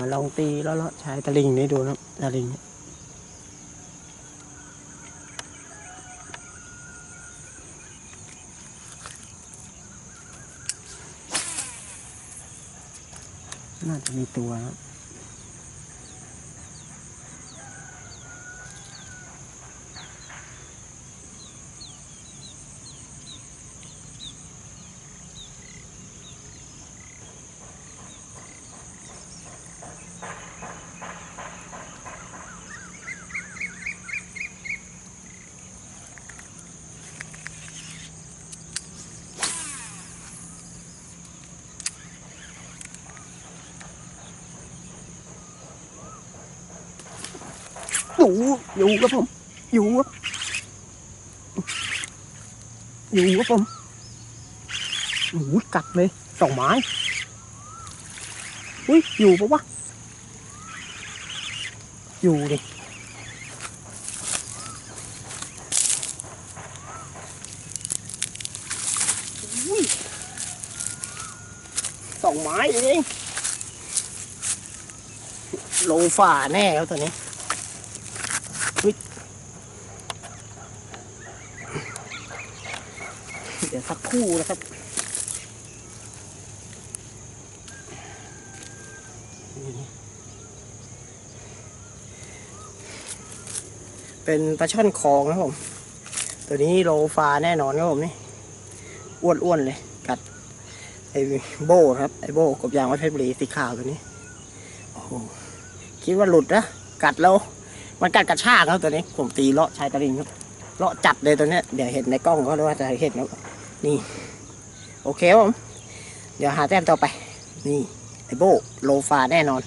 มาลองตีแล้วเลาะชายตะลิงนี่ดูนะตะลิงเนี่ยน่าจะมีตัวนะ อยู่อยู่ครับผม อยู่ครับอยู่ครับผมโอ้ยกัดเลยสองไม้อุ้ยอยู่ปะวะอยู่ดิอุ้ยสองไม้เองโลฝ่าแน่ครับตัวนี้ เดี๋ยวสักคู่นะครับเป็นปลาช่อนคองนะครับผม ตัวนี้โลฟาแน่นอนครับผมนี่ อ้วนๆเลย กัด ไอ้โบครับ ไอ้โบกบยางวัดเพชรบุรีสีขาวตัวนี้ โอ้โห คิดว่าหลุดนะ กัดแล้ว มันกัดกระชากครับตัวนี้ ผมตีเลาะชายตะลิงครับ เลาะจัดเลยตัวเนี้ยเดี๋ยวเห็นในกล้องก็ว่าจะเห็นแล้วนี่ โอเคผม เดี๋ยวหาแต้มต่อไป นี่ไอโบโลฟาแน่นอน